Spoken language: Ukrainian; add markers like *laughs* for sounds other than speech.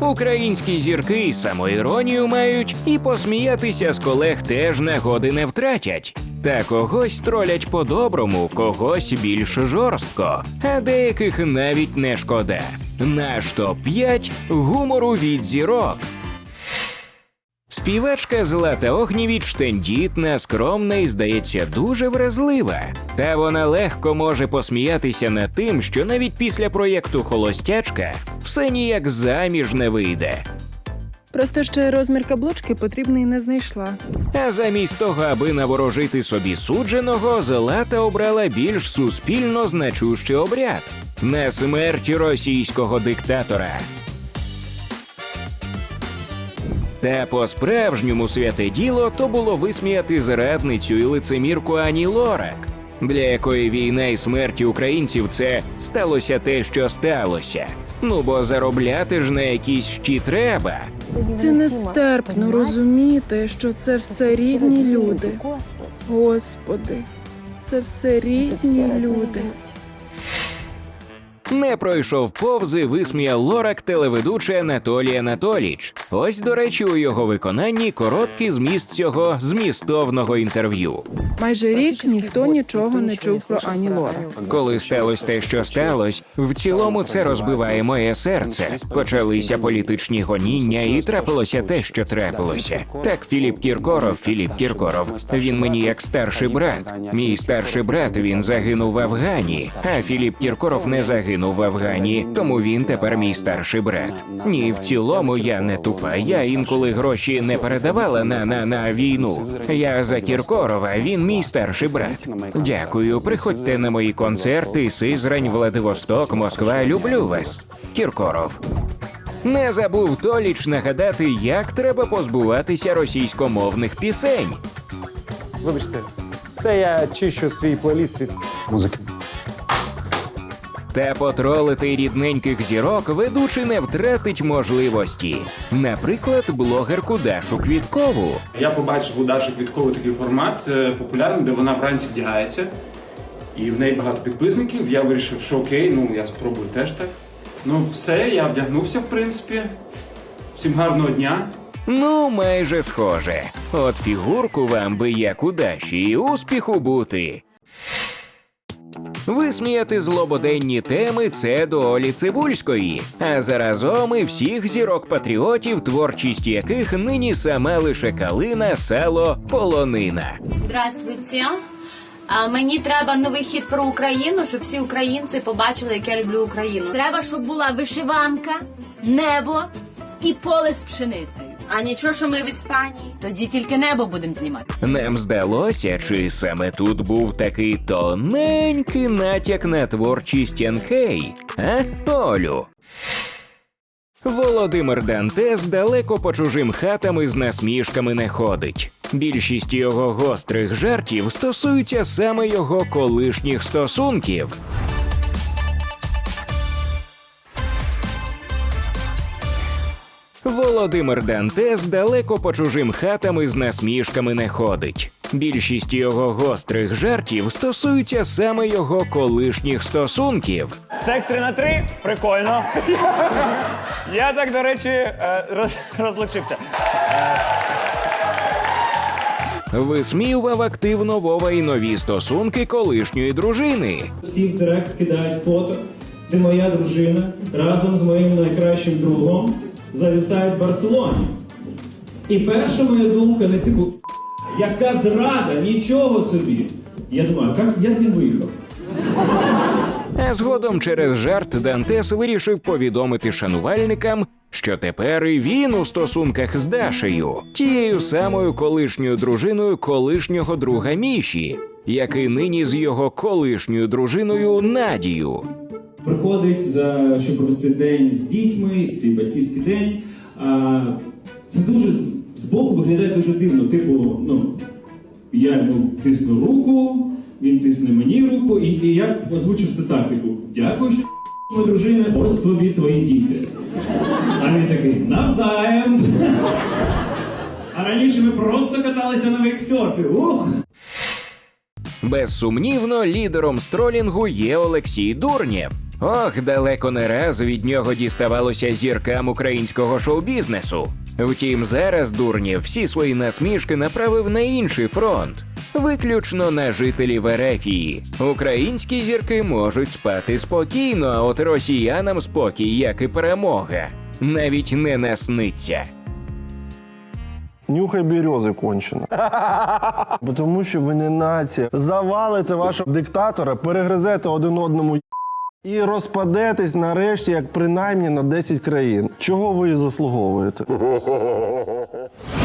Українські зірки самоіронію мають, і посміятися з колег теж нагоди не втратять. Та когось тролять по-доброму, когось більш жорстко, а деяких навіть не шкода. Наш топ-5 гумору від зірок. Співачка Злата Огнєвіч тендітна, скромна і, здається, дуже вразлива. Та вона легко може посміятися над тим, що навіть після проєкту Холостячка все ніяк заміж не вийде. Просто ще розмір каблучки потрібний не знайшла. А замість того, аби наворожити собі судженого, Злата обрала більш суспільно значущий обряд на смерть російського диктатора. Та по-справжньому святе діло то було висміяти зрадницю і лицемірку Ані Лорак, для якої війна і смерті українців це сталося те, що сталося. Ну бо заробляти ж на якісь щі треба. Це нестерпно розуміти, що це все рідні люди. Господи, це все рідні люди. Не пройшов повз і висміяв Лорак телеведучий Анатолій Анатоліч. Ось, до речі, у його виконанні короткий зміст цього змістовного інтерв'ю. Майже рік ніхто нічого не чув про Ані Лора. Коли сталося те, що сталося, в цілому це розбиває моє серце. Почалися політичні гоніння, і трапилося те, що трапилося. Так, Філіп Кіркоров, Філіп Кіркоров. Він мені як старший брат. Мій старший брат він загинув в Афгані, а Філіп Кіркоров не загинув в Афгані, тому він тепер мій старший брат. Ні, в цілому я не тупа. Я інколи гроші не передавала на, на, на війну. Я за Кіркорова, він мій старший брат. Дякую. Приходьте на мої концерти. Сизрань, Владивосток, Москва. Люблю вас. Кіркоров. Не забув Толіч нагадати, як треба позбуватися російськомовних пісень. Вибачте, це я чищу свій плейліст від музики. Та потролити рідненьких зірок ведучий не втратить можливості. Наприклад, блогерку Дашу Квіткову. Я побачив у Даші Квіткової такий формат е, популярний, де вона вранці вдягається, і в неї багато підписників. Я вирішив, що окей, ну я спробую теж так. Ну, все, я вдягнувся, в принципі. Всім гарного дня. Ну, майже схоже. От фігурку вам би як у Даші і успіху бути. Висміяти злободенні теми це до Олі Цибульської, а заразом і всіх зірок патріотів, творчість яких нині сама лише калина, сало, полонина. Здравствуйте. А мені треба новий хіт про Україну, щоб всі українці побачили, як я люблю Україну. Треба, щоб була вишиванка, небо і поле з пшеницею. А нічого, що ми в Іспанії. Тоді тільки небо будемо знімати. Нам здалося, чи саме тут був такий тоненький натяк на творчість Янхей, а Олю. Володимир Дантес далеко по чужим хатам із насмішками не ходить. Більшість його гострих жартів стосуються саме його колишніх стосунків. Володимир Дантес далеко по чужим хатам із насмішками не ходить. Більшість його гострих жартів стосуються саме його колишніх стосунків. Секс 3 на 3? Прикольно. Я так, до речі, е, роз, розлучився. Висміював активно Вова і нові стосунки колишньої дружини. Всі в директ кидають фото, де моя дружина разом з моїм найкращим другом зависають в Барселоні. І перша моя думка не типу, яка зрада, нічого собі. Я думаю, як, як він виїхав? А згодом через жарт Дантес вирішив повідомити шанувальникам, що тепер і він у стосунках з Дашею, тією самою колишньою дружиною колишнього друга Міші, який нині з його колишньою дружиною Надією. Приходить, за, щоб провести день з дітьми, свій батьківський день. А, це дуже збоку виглядає дуже дивно. Типу, ну, я йому тисну руку, він тисне мені руку, і, і я озвучив це так, типу, дякую, що моя дружина, ось тобі твої діти. А він такий, навзаєм. А раніше ми просто каталися на вейксерфі. Ух! Безсумнівно, лідером стролінгу є Олексій Дурнєв. Ох, далеко не раз від нього діставалося зіркам українського шоу-бізнесу. Втім, зараз Дурнєв всі свої насмішки направив на інший фронт. Виключно на жителів Ерефії. Українські зірки можуть спати спокійно, а от росіянам спокій, як і перемога, навіть не насниться. Нюхай берези кончено. *laughs* Бо Тому що ви не нація. Завалите вашого диктатора, перегризете один одному і розпадетесь нарешті, як принаймні на 10 країн. Чого ви заслуговуєте? *laughs*